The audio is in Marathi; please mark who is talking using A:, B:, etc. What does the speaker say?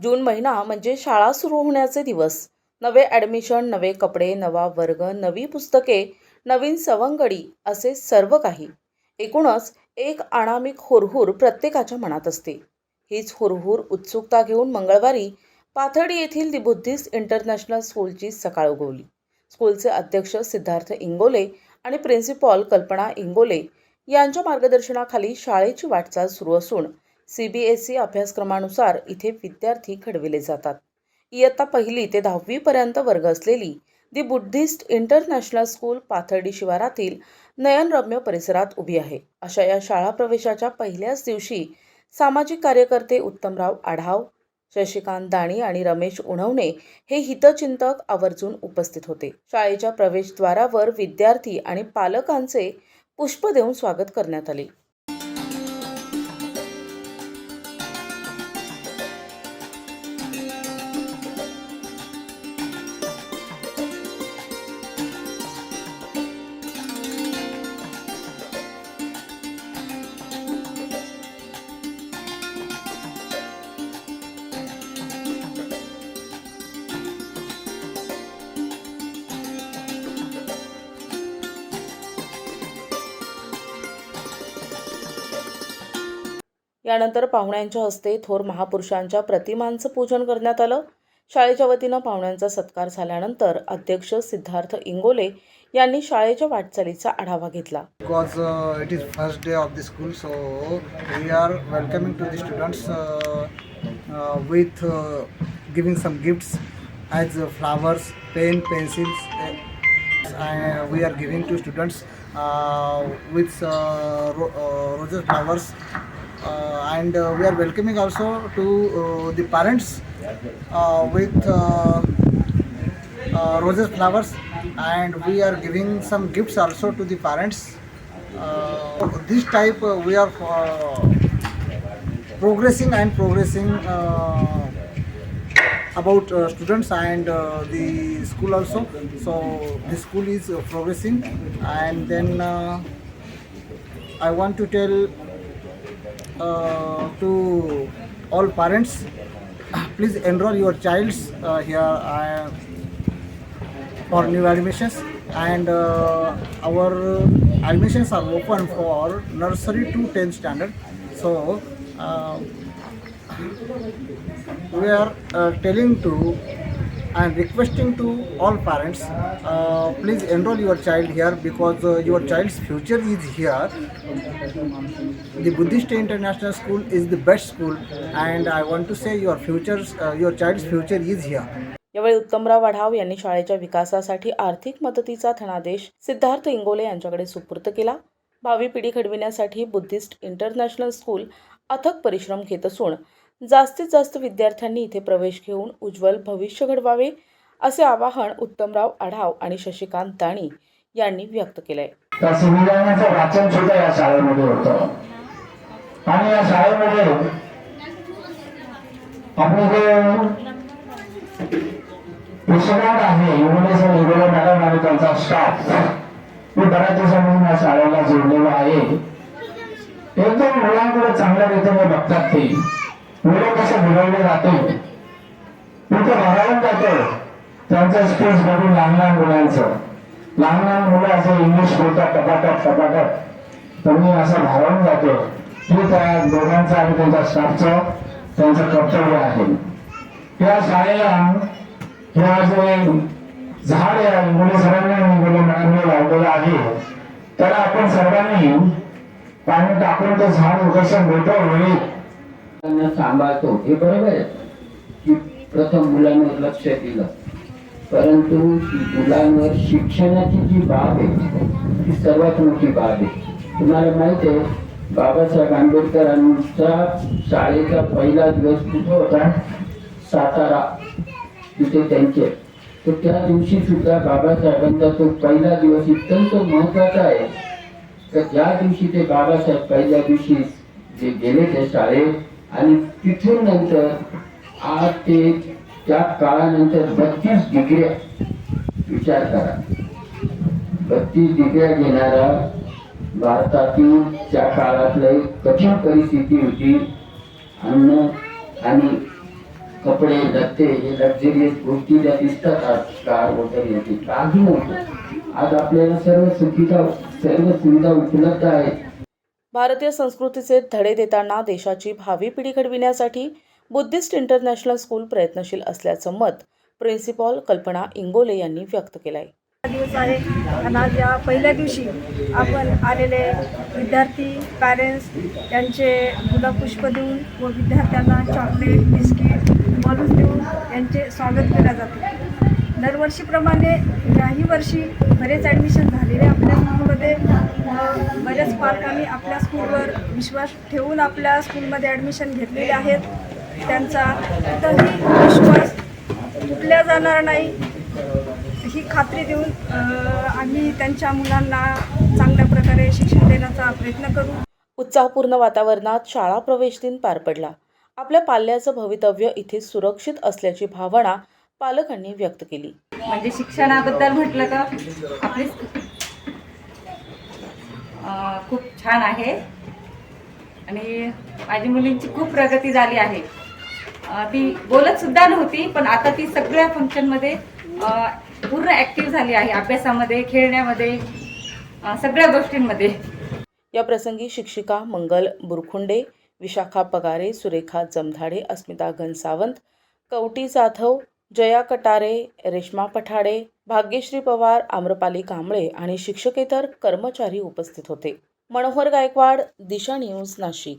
A: जून महिना म्हणजे शाळा सुरू होण्याचे दिवस. नवे ॲडमिशन नवे कपडे नवा वर्ग नवी पुस्तके नवीन सवंगडी असे सर्व काही. एकूणच एक अनामिक हुरहुर प्रत्येकाच्या मनात असते. हीच हुरहुर उत्सुकता घेऊन मंगळवारी पाथर्डी येथील दि बुद्धिस्ट इंटरनॅशनल स्कूलची सकाळ उगवली. स्कूलचे अध्यक्ष सिद्धार्थ इंगोले आणि प्रिन्सिपॉल कल्पना इंगोले यांच्या मार्गदर्शनाखाली शाळेची वाटचाल सुरू असून सी बी एस ई अभ्यासक्रमानुसार इथे विद्यार्थी घडविले जातात. इयत्ता पहिली ते दहावीपर्यंत वर्ग असलेली the Buddhist International School Pathardi शिवारातील नयनरम्य परिसरात उभी आहे. अशा या शाळा प्रवेशाच्या पहिल्याच दिवशी सामाजिक कार्यकर्ते उत्तमराव आढाव शशिकांत दाणी आणि रमेश उणवणे हे हितचिंतक आवर्जून उपस्थित होते. शाळेच्या प्रवेशद्वारावर विद्यार्थी आणि पालकांचे पुष्प देऊन स्वागत करण्यात आले. यानंतर पाहुण्यांच्या हस्ते थोर महापुरुषांच्या प्रतिमांचं पूजन करण्यात आलं. शाळेच्या वतीनं पाहुण्यांचा सत्कार झाल्यानंतर अध्यक्ष सिद्धार्थ इंगोले यांनी शाळेच्या वाटचालीचा आढावा घेतला.
B: Because it is first day of the school so we are welcoming to the students with giving some gifts as flowers pen pencils we are giving to students with rose flowers uh, and uh, we are welcoming also to uh, the parents with roses flowers. And we are giving some gifts also to the parents. This type we are progressing and progressing uh, about uh, students and uh, the school also. So the school is progressing. And then uh, i want to tell to all parents please enroll your childs uh, here uh, for new admissions. And uh, our admissions are open for nursery to 10th standard. So uh, we are uh, telling to and requesting to all parents uh, please enroll your child here because uh, your child's future is here the buddhist international school is the best school and i want to say your futures uh, your child's future is here
A: यावेळी उत्तमराव आढाव यांनी शाळेच्या विकासासाठी आर्थिक मदतीचा धनादेश सिद्धार्थ इंगोले यांच्याकडे सुपूर्द केला भावी पिढी घडविण्यासाठी बुद्धिस्ट इंटरनॅशनल स्कूल अथक परिश्रम घेत असून जास्तीत जास्त विद्यार्थ्यांनी इथे प्रवेश घेऊन उज्ज्वल भविष्य घडवावे असे आवाहन उत्तमराव आढाव आणि शशिकांत दाणी यांनी व्यक्त केलंय.
C: त्या संविधानाचं वाचन सुद्धा या शाळेमध्ये होत. आणि या शाळेमध्ये आपले जे विश्वनाथ आहे इंग्रज निगोले मॅडम आणि त्यांचा स्टाफ मी बऱ्याच दिवसांपासून या शाळेला जोडलेलो आहे. एकदम मुलांकडे चांगल्या रीतीने बघतात ते. मुलं कसं घडवले जातो? मी भरावून भारावून जातो. त्यांचं स्पेस बघून लहान लहान मुलांचं. लहान लहान मुलं असं इंग्लिश बोलतात टपाटप टपाटप. तर मी असं भारावून जातो. हे त्या दोघांचं आणि त्यांच्या स्टाफचं त्यांचं कर्तव्य आहे. या शाळेला ह्या जे झाड या इंगोले सरांनी आणि इंगोले लावलेलं आहे. त्याला आपण सर्वांनी पाणी टाकून ते झाड उदर्शन मोठं होईल.
D: सांभाळतो. हे बरोबर आहे. की प्रथम मुलांवर लक्ष दिलं. परंतु मुलांवर शिक्षणाची जी बाब आहे ती सर्वात मोठी बाब आहे. तुम्हाला माहीत आहे बाबासाहेब आंबेडकरांचा शाळेचा पहिला दिवस कुठं होता? सातारा. तिथे त्यांचे. तर त्या दिवशी सुद्धा बाबासाहेबांचा तो पहिला दिवस अत्यंत महत्त्वाचा आहे. तर ज्या दिवशी ते बाबासाहेब पहिल्या दिवशी जे गेले ते शाळेत आणि तिथून नंतर आज ते त्या काळानंतर बत्तीस डिग्र्या विचार करा. बत्तीस डिग्र्या घेणारा भारतातील त्या काळातलं एक कठीण परिस्थिती होती. अन्न आणि कपडे लत्ते हे लक्झरियस गोष्टी ज्या दिसतात आज कार वगैरे याची. काही नव्हतं. आज आपल्याला सर्व सुविधा सर्व सुविधा उपलब्ध आहेत.
A: भारतीय संस्कृतीचे धडे देताना देशाची भावी पिढी घडविण्यासाठी बुद्धिस्ट इंटरनॅशनल स्कूल प्रयत्नशील असल्याचं मत प्रिन्सिपॉल कल्पना इंगोले यांनी व्यक्त केलं आहे
E: दिवस आहे. आणि आज या पहिल्या दिवशी आपण आलेले विद्यार्थी पॅरेंट्स यांचे गुलाबपुष्प देऊन व विद्यार्थ्यांना चॉकलेट बिस्किट बॉल्स देऊन यांचे स्वागत केले जाते. दरवर्षीप्रमाणे याही वर्षी बरेच ॲडमिशन झालेले आपल्या स्कूलमध्ये बऱ्याच पालकांनी आपल्या स्कूलवर विश्वास ठेवून आपल्या स्कूलमध्ये ॲडमिशन घेतलेले आहेत. त्यांचा कुठंही विश्वास तुटल्या जाणार नाही. ही खात्री देऊन आम्ही त्यांच्या मुलांना चांगल्या प्रकारे शिक्षण देण्याचा प्रयत्न करू.
A: उत्साहपूर्ण वातावरणात शाळा प्रवेश दिन पार पडला. आपल्या पाल्याचं भवितव्य इथे सुरक्षित असल्याची भावना पालकांनी व्यक्त केली.
F: म्हणजे शिक्षणाबद्दल म्हटलं तर आपली खूप छान आहे. आणि माझी मुलींची खूप प्रगती झाली आहे. ती बोलत सुद्धा नव्हती पण आता ती सगळ्या फंक्शनमध्ये पूर्ण ॲक्टिव्ह झाली आहे. अभ्यासामध्ये खेळण्यामध्ये सगळ्या गोष्टींमध्ये.
A: या प्रसंगी शिक्षिका मंगल बुरखुंडे विशाखा पगारे सुरेखा जमधाडे अस्मिता घनसावंत कवटी जाधव जया कटारे रेश्मा पठाडे भाग्यश्री पवार आम्रपाली कांबळे आणि शिक्षकेतर कर्मचारी उपस्थित होते. मनोहर गायकवाड दिशा न्यूज नाशिक.